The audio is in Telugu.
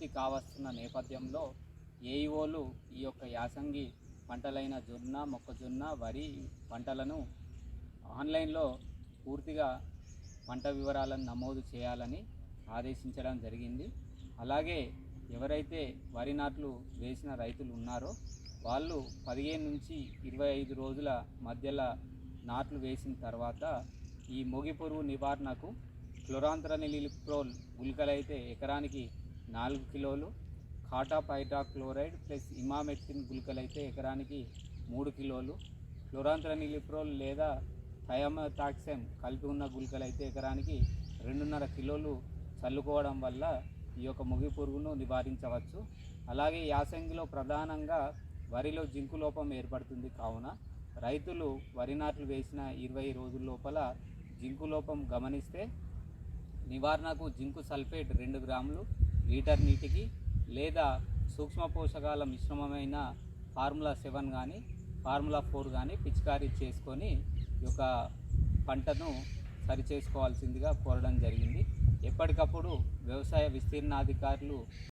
పూర్తి కావస్తున్న నేపథ్యంలో ఏఈఓలు ఈ యొక్క యాసంగి పంటలైన జొన్న మొక్కజొన్న వరి పంటలను ఆన్లైన్లో పూర్తిగా పంట వివరాలను నమోదు చేయాలని ఆదేశించడం జరిగింది. అలాగే ఎవరైతే వరి నాట్లు వేసిన రైతులు ఉన్నారో వాళ్ళు పదిహేను నుంచి ఇరవై ఐదు రోజుల మధ్యలో నాట్లు వేసిన తర్వాత ఈ మొగి పురుగు నివారణకు క్లొరాంత్రనిలిప్రోల్ గుళికలైతే ఎకరానికి నాలుగు కిలోలు కాటాప్ హైడ్రాక్లోరైడ్ ప్లస్ ఇమామెక్టిన్ గుళికలైతే ఎకరానికి మూడు కిలోలు. క్లోరాంత్రనిలిప్రోల్ లేదా థయామతాక్సెమ్ కలిపి ఉన్న గుళికలైతే ఎకరానికి రెండున్నర కిలోలు చల్లుకోవడం వల్ల ఈ యొక్క ముగి పురుగును నివారించవచ్చు. అలాగే యాసంగిలో ప్రధానంగా వరిలో జింకు లోపం ఏర్పడుతుంది కావున రైతులు వరి నాట్లు వేసిన ఇరవై రోజుల లోపల జింకు లోపం గమనిస్తే నివారణకు జింకు సల్ఫేట్ రెండు గ్రాములు లీటర్ నీటికి లేదా సూక్ష్మ పోషకాల మిశ్రమమైన ఫార్ములా సెవెన్ కానీ ఫార్ములా ఫోర్ కానీ పిచికారీ చేసుకొని ఈ యొక్క పంటను సరి చేసుకోవాల్సిందిగా కోరడం జరిగింది. ఎప్పటికప్పుడు వ్యవసాయ విస్తీర్ణాధికారులు